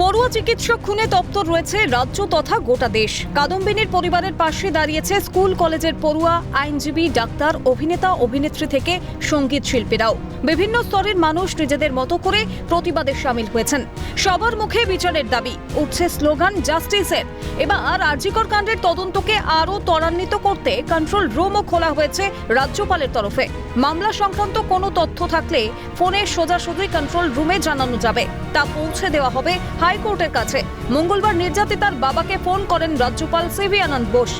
পড়ুয়া চিকিৎসক খুনে তপ্তর রয়েছে রাজ্য তথা গোটা দেশ। কাদম্বিনীর পরিবারের পাশে দাঁড়িয়েছে স্কুল, কলেজের পড়ুয়া, আইনজীবী, ডাক্তার, অভিনেতা, অভিনেত্রী থেকে সংগীত শিল্পীরাও। বিভিন্ন স্তরের মানুষ নিজেদের মতো করে প্রতিবাদে সামিল হয়েছেন। সবার মুখে বিচারের দাবি, উঠছে স্লোগান জাস্টিসের। এবার আরজিকর কাণ্ডের তদন্তকে আরও ত্বরান্বিত করতে কন্ট্রোল রুমও খোলা হয়েছে রাজ্যপালের তরফে। মামলা সংক্রান্ত কোনো তথ্য থাকলে ফোনে সোজাসুজি কন্ট্রোল রুমে জানানো যাবে। তা পৌঁছে দেওয়া হবে হাইকোর্টের কাছে মঙ্গলবার নির্যাতিতার বাবাকে ফোন করেন রাজ্যপাল সিভি আনন্দ বোস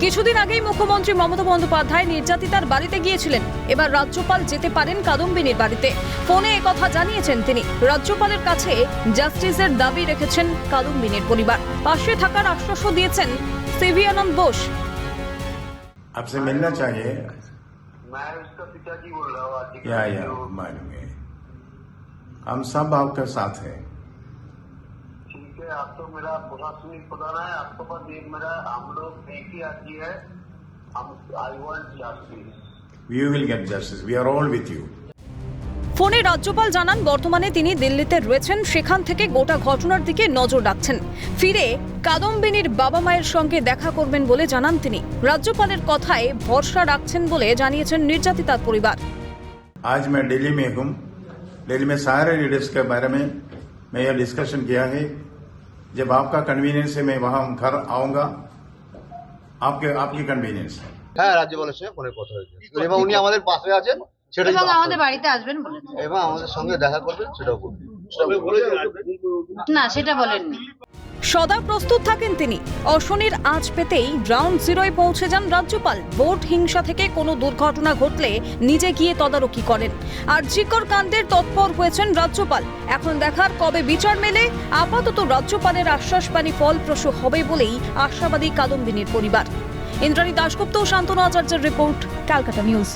কিছুদিন আগেই মুখ্যমন্ত্রী মমতা বন্দ্যোপাধ্যায় নির্যাতিতার বাড়িতে গিয়েছিলেন এবার রাজ্যপাল যেতে পারেন কাদম্বিনীর বাড়িতে ফোনে একথা জানিয়েছেন তিনি রাজ্যপালের কাছে জাস্টিসের দাবি রেখেছেন কাদম্বিনীর পরিবার পাশে থাকার আশ্বাসও দিয়েছেন সিভি আনন্দ বোস आपसे मिलना चाहिए मैं उसका पिताजी बोल रहा हूँ आज या या मालूम है हम सब आपके साथ हैं ठीक है आप तो मेरा प्रशासनिक प्रधान है आपके पास एक मेरा हम लोग एक ही अर्जी है हम I want justice we will get justice we are all with you ফোনে রাজ্যপাল জানান বর্তমানে তিনি দিল্লিতে রয়েছেন সেখান থেকে গোটা ঘটনার দিকে নজর রাখছেন ফিরে কাদম্বিনীর বাবা মায়ের সঙ্গে দেখা করবেন বলে জানান তিনি রাজ্যপালের কথায় ভরসা রাখছেন বলে জানিয়েছেন নির্যাতিতার পরিবার आज मैं दिल्ली में हूँ दिल्ली में सारे लीडर्स के बारे में मैं यह डिस्कशन किया है जब आपका कन्वीनियंस है मैं वहाँ घर आऊंगा आपके आपकी कन्वीनियंस है হ্যাঁ রাজ্যপালের সঙ্গে ফোনে কথা হয়েছে এবং উনি আমাদের পাশে আছেন সেটাই এবং বাস্তব। আমাদের বাড়িতে আসবেন বলেছে এবং আমাদের সঙ্গে দেখা করবেন সেটাও করবেন না সেটা বলেননি সদা প্রস্তুত থাকেন তিনি। অশনির আঁচ পেতেই গ্রাউন্ড জিরোয় পৌঁছে যান রাজ্যপাল। ভোট হিংসা থেকে কোনো দুর্ঘটনা ঘটলে নিজে গিয়ে তদারকি করেন। আর জিকর কাণ্ডের তৎপর হয়েছেন রাজ্যপাল। এখন দেখার কবে বিচার মেলে, আপাতত রাজ্যপালের আশ্বাসবাণী ফলপ্রসূ হবে বলেই আশাবাদী কাদম্বিনীর পরিবার। ইন্দ্রাণী দাশগুপ্ত ও শান্তনু আচার্যের রিপোর্ট, ক্যালকাটা নিউজ।